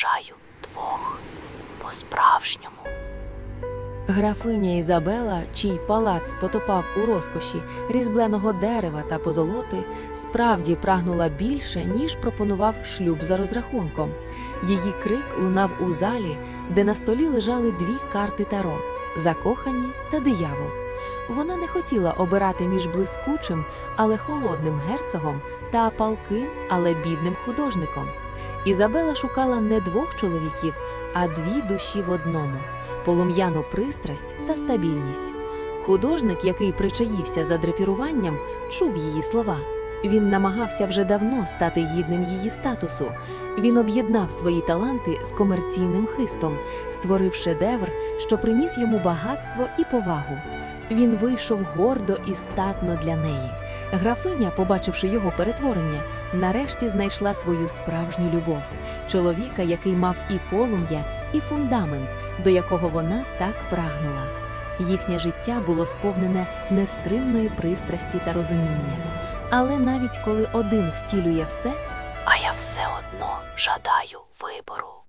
бажаю двох по-справжньому. Графиня Ізабела, чий палац потопав у розкоші різьбленого дерева та позолоти, справді прагнула більше, ніж пропонував шлюб за розрахунком. Її крик лунав у залі, де на столі лежали дві карти таро закохані та диявол. Вона не хотіла обирати між блискучим, але холодним герцогом та палким, але бідним художником. Ізабела шукала не двох чоловіків, а дві душі в одному полум'яну пристрасть та стабільність. Художник, який причаївся за драпіруванням, чув її слова. Він намагався вже давно стати гідним її статусу. Він об'єднав свої таланти з комерційним хистом, створив шедевр, що приніс йому багатство і повагу. Він вийшов гордо і статно для неї. Графиня, побачивши його перетворення, нарешті знайшла свою справжню любов чоловіка, який мав і полум'я, і фундамент, до якого вона так прагнула. Їхнє життя було сповнене нестримної пристрасті та розуміння. Але навіть коли один втілює все, А я все одно жадаю вибору.